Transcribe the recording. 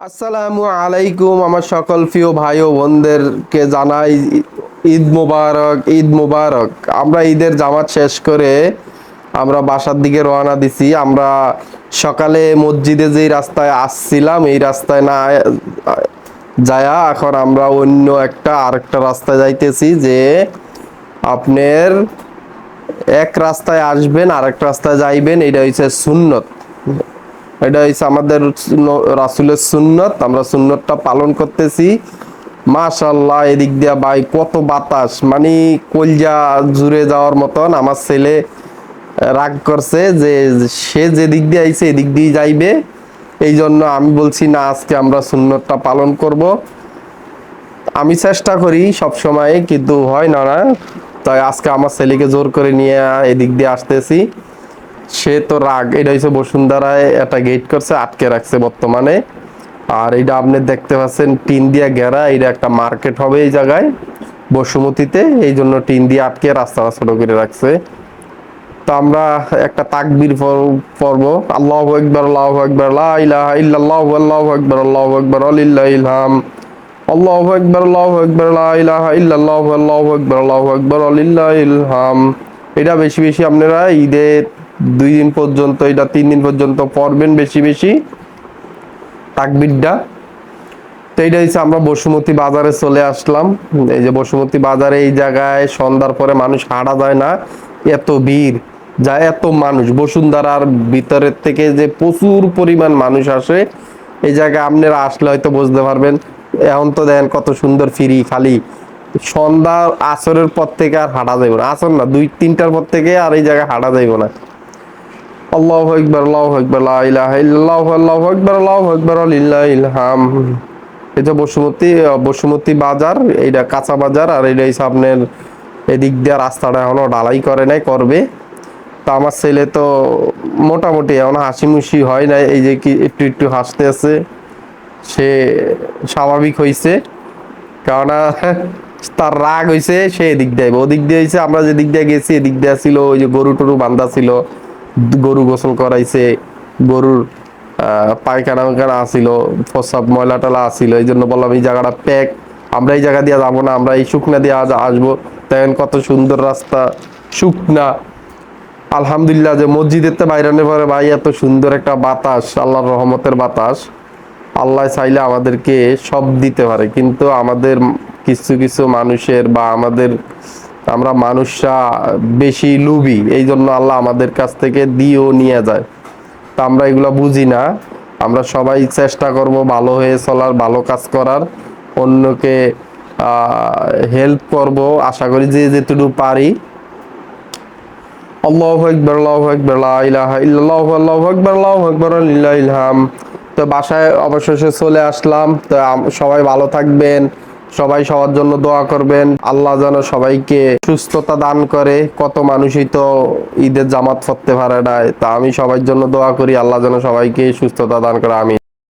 আসসালামু আলাইকুম আমার সকল প্রিয় ভাই ও বোনদেরকে জানাই ঈদ মোবারক ঈদ মোবারক। আমরা ঈদের জামাত শেষ করে আমরা বাসার দিকে রওনা দিছি। আমরা সকালে মসজিদে যেই রাস্তায় আসছিলাম, এই রাস্তায় না যায়া এখন আমরা অন্য একটা আরেকটা রাস্তায় যাইতেছি যে আপনার এক রাস্তায় আসবেন, আরেক রাস্তায় যাইবেন, এটা হচ্ছে সুন্নত। এটা হচ্ছে আমাদের রাসুলের সুন্নত, আমরা সুন্নতটা পালন করতেছি। মাশাল্লাহ এদিক দিয়া ভাই কত বাতাস মানে কলজা জুড়ে যাওয়ার মতন আমার ছেলে রাগ করছে যে সে যেদিক দিয়ে আইছে, এদিক দিয়ে যাইবে। এই জন্য আমি বলছি, না, আজকে আমরা সুন্নতটা পালন করব। আমি চেষ্টা করি সব সময়, কিন্তু হয় না না। তাই আজকে আমার ছেলেকে জোর করে নিয়ে এদিক দিয়ে আসতেছি। সে তো রাগ, এটা হচ্ছে বসুন্ধরায় একটা গেট করছে, আটকে রাখছে বর্তমানে। আর এটা আপনি দেখতে পাচ্ছেন, টিন দিয়া ঘেরা এটা একটা মার্কেট হবে এই জায়গায়, বসুমতিতে। এই জন্য টিন দিয়ে আটকে রাস্তাটা ছোট করে রাখছে। তো আমরা একটা তাকবীর পর- পর্ব আল্লাহু আকবার, আল্লাহু ইল্লাল্লাহু, আল্লাহু আল্লাহু আকবার লিল্লাহিল হাম। আল্লাহু আকবার আল্লাহু আকবার, লা ইলাহা ইল্লাল্লাহু, আল্লাহু আকবার আল্লাহু আকবার লিল্লাহিল হাম। এটা বেশি বেশি আপনারা ঈদে দুই দিন পর্যন্ত, এটা তিন দিন পর্যন্ত পড়বেন বেশি বেশি। তাকবীরটা। তো এইটা হচ্ছে আমরা বসুমতী বাজারে চলে আসলাম। এই যে বসুমতী বাজারে এই জায়গায় সন্ধ্যার পরে মানুষ হাঁটা যায় না। এত ভিড়, যা এত মানুষ। বসুন্ধরার ভিতরের থেকে যে প্রচুর পরিমাণ মানুষ আসে, এই জায়গায় আপনারা আসলে হয়তো বুঝতে পারবেন। এখন তো দেখেন কত সুন্দর ফিরি, খালি। সন্ধ্যা আসরের পর থেকে আর হাঁটা যাইব না। আসর না, দুই, তিনটার পর থেকে আর এই জায়গায় হাঁটা যাইব না। আল্লাহু আকবার আল্লাহু আকবার ইল্লাল্লাহু, আল্লাহু আকবার আল্লাহু আকবার লিল্লাহিল হাম। এটা বসুমতী বসুমতী বাজার, এইটা কাঁচা বাজার, আর এটা আপনার এদিক দিয়ে রাস্তাটা এখনও ঢালাই করে নাই, করবে। তা আমার ছেলে তো মোটামুটি এখন হাসি মুসি হয় না এই যে কি একটু একটু হাসতে আছে সে স্বাভাবিক হয়েছে কেননা তার রাগ হয়েছে সে এদিক দিয়ে ওদিক দিয়ে হয়েছে আমরা যে দিক দিয়ে গেছি, এদিক দিয়ে ছিল ওই যে গরু টরু বান্ধা ছিল। গরু গোসল করাইছে, গরুর পায়খানা ওখানা আসিল প্রসাব ময়লা টলা আসিল এই জন্য বললাম এই জায়গাটা প্যাক আমরা এই জায়গা দিয়ে যাব না, আমরা এই শুকনা দিয়ে আজ আসব। দেখেন কত সুন্দর রাস্তা, শুকনা। আলহামদুলিল্লাহ যে মসজিদের তো বাইরানের পরে ভাই, এত সুন্দর একটা বাতাস, আল্লাহর রহমতের বাতাস। আল্লাহ চাইলে আমাদেরকে সব দিতে পারে, কিন্তু আমাদের কিছু কিছু মানুষের বা আমাদের আমরা মানুষরা বেশি লুবি এই জন্য আল্লাহ আমাদের কাছ থেকে দিয়েও নিয়ে যায়। তা আমরা এগুলো বুঝি না। আমরা সবাই চেষ্টা করব ভালো হয়ে চলার, ভালো কাজ করার, অন্যকে হেল্প করব। আশা করি যে যেটুকু পারি। তো বাসায় অবশেষে চলে আসলাম। তো সবাই ভালো থাকবেন। সবাই সবার জন্য দোয়া করবেন। আল্লাহ যেন সবাইকে সুস্থতা দান করে। কত মানুষই তো ঈদের জামাত পড়তে পারে না তা আমি সবার জন্য দোয়া করি। আল্লাহ যেন সবাইকে সুস্থতা দান করে। আমি